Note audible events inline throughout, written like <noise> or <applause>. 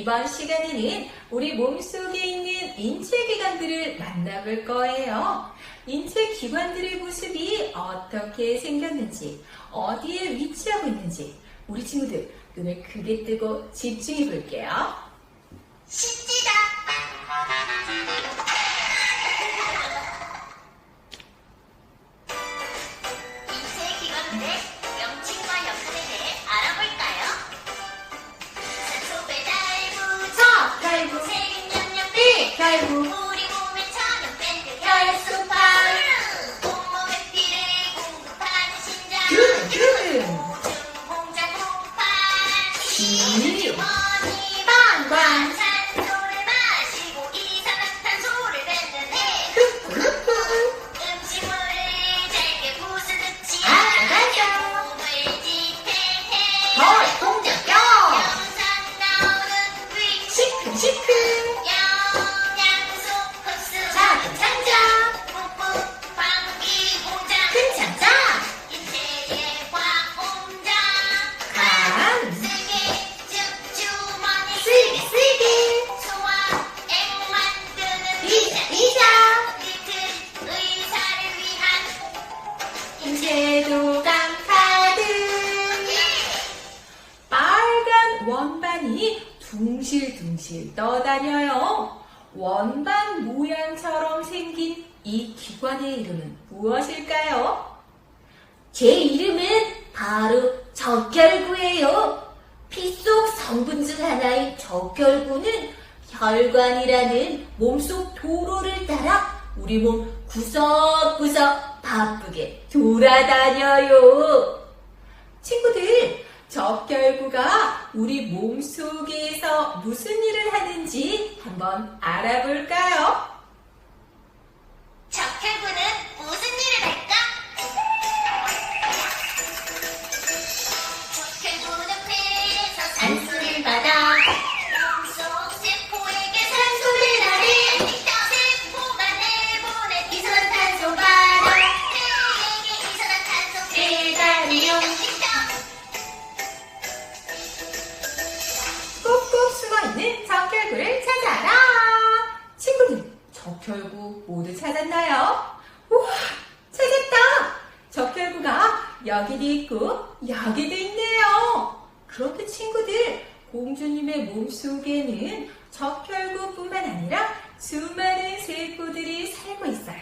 이번 시간에는 우리 몸속에 있는 인체 기관들을 만나볼 거예요. 인체 기관들의 모습이 어떻게 생겼는지, 어디에 위치하고 있는지, 우리 친구들 눈을 크게 뜨고 집중해 볼게요. 신지다. 결국 생명력 이 결국 우리 몸에 천연 밴드 혈소판 온몸에 피를 공급하는 심장 균균. 오줌 공장 공판 이 주머니 빵빵 산소를 마시고 이산화탄소를 뱉는 해 푸푸푸 음식물을 잘게 부수듯이 아, 맞아. 몸을 지탱해. 덜 둥실둥실 떠다녀요. 원반 모양처럼 생긴 이 기관의 이름은 무엇일까요? 제 이름은 바로 적혈구예요. 피 속 성분 중 하나인 적혈구는 혈관이라는 몸속 도로를 따라 우리 몸 구석구석 바쁘게 돌아다녀요. 친구들, 적혈구가 우리 몸 속에서 무슨 일을 하는지 한번 알아볼까요? 적혈구는 무슨 일을 할까? 적혈구는 폐에서 산소를 받아 몸속 세포에게 산소를 나래 세포가 내보낸 이산화탄소 받아 폐에게 이산화탄소 배달용 꾹 적혈구를 찾아라! 친구들, 적혈구 모두 찾았나요? 우와, 찾았다! 적혈구가 여기도 있고 여기도 있네요. 그렇게 친구들, 공주님의 몸속에는 적혈구뿐만 아니라 수많은 세포들이 살고 있어요.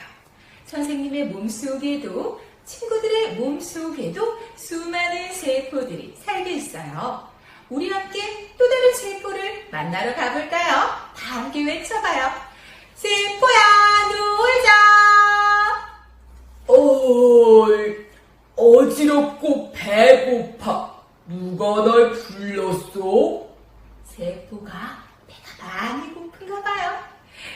선생님의 몸속에도 친구들의 몸속에도 수많은 세포들이 살고 있어요. 우리 함께 또 다른 세포를 만나러 가볼까요? 다 함께 외쳐봐요. 세포야 놀자. 어이, 어지럽고 배고파. 누가 날 불렀어? 세포가 배가 많이 고픈가 봐요.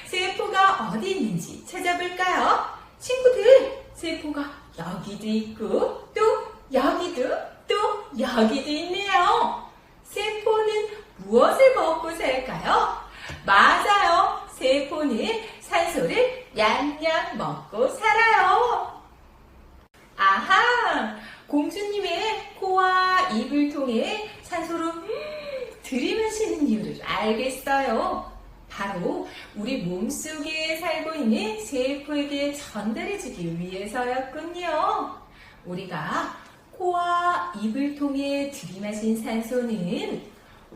세포가 어디 있는지 찾아볼까요? 친구들, 세포가 여기도 있고 또 여기도 또 여기도 있네요. 무엇을 먹고 살까요? 맞아요. 세포는 산소를 냠냠 먹고 살아요. 아하! 공주님의 코와 입을 통해 산소를 음, <gasps> 들이마시는 이유를 알겠어요. 바로 우리 몸속에 살고 있는 세포에게 전달해주기 위해서였군요. 우리가 코와 입을 통해 들이마신 산소는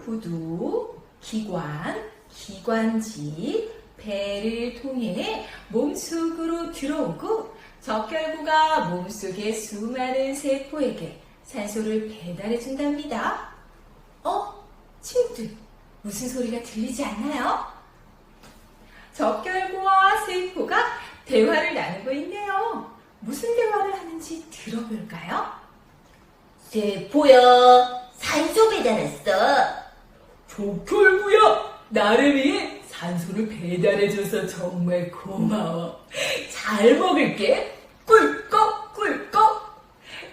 후두, 기관, 기관지, 배를 통해 몸속으로 들어오고 적혈구가 몸속의 수많은 세포에게 산소를 배달해 준답니다. 어? 친구들, 무슨 소리가 들리지 않나요? 적혈구와 세포가 대화를 나누고 있네요. 무슨 대화를 하는지 들어볼까요? 세포야, 산소 배달 왔어. 적혈구야, 나를 위해 산소를 배달해줘서 정말 고마워. 잘 먹을게. 꿀꺽, 꿀꺽.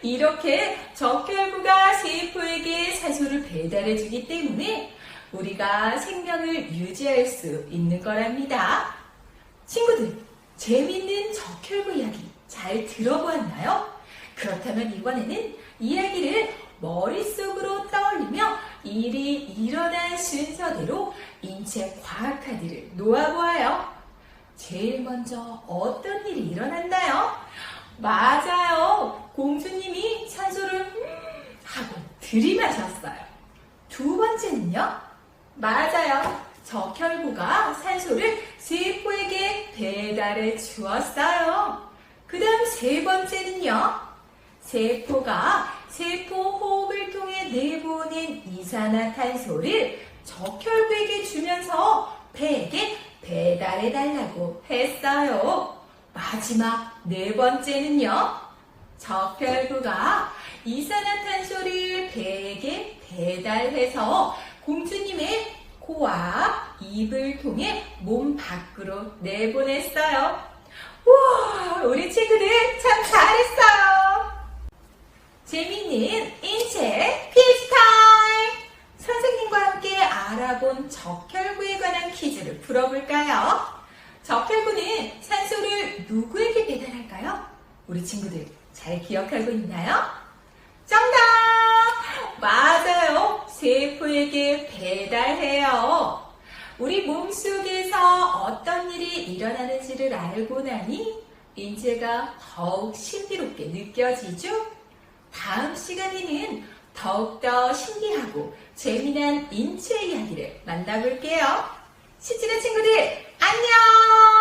이렇게 적혈구가 세포에게 산소를 배달해 주기 때문에 우리가 생명을 유지할 수 있는 거랍니다. 친구들, 재밌는 적혈구 이야기 잘 들어보았나요? 그렇다면 이번에는 이야기를 머릿속으로 떠올리며 일어난 순서대로 인체 과학 카드를 놓아보아요. 제일 먼저 어떤 일이 일어났나요? 맞아요. 공주님이 산소를 음 하고 들이마셨어요. 두 번째는요? 맞아요. 적혈구가 산소를 세포에게 배달해 주었어요. 그 다음 세 번째는요? 세포가 세포 호흡을 통해 내보낸 이산화탄소를 적혈구에게 주면서 폐에게 배달해 달라고 했어요. 마지막 네 번째는요? 적혈구가 이산화탄소를 배에게 배달해서 공주님의 코와 입을 통해 몸 밖으로 내보냈어요. 우와, 우리 친구들 참 잘했어요. 재미있는 인체 함께 알아본 적혈구에 관한 퀴즈를 풀어볼까요? 적혈구는 산소를 누구에게 배달할까요? 우리 친구들 잘 기억하고 있나요? 정답! 맞아요. 세포에게 배달해요. 우리 몸속에서 어떤 일이 일어나는지를 알고 나니 인체가 더욱 신비롭게 느껴지죠? 다음 시간에는 더욱더 신기하고 재미난 인체 이야기를 만나볼게요. 시치는 친구들, 안녕!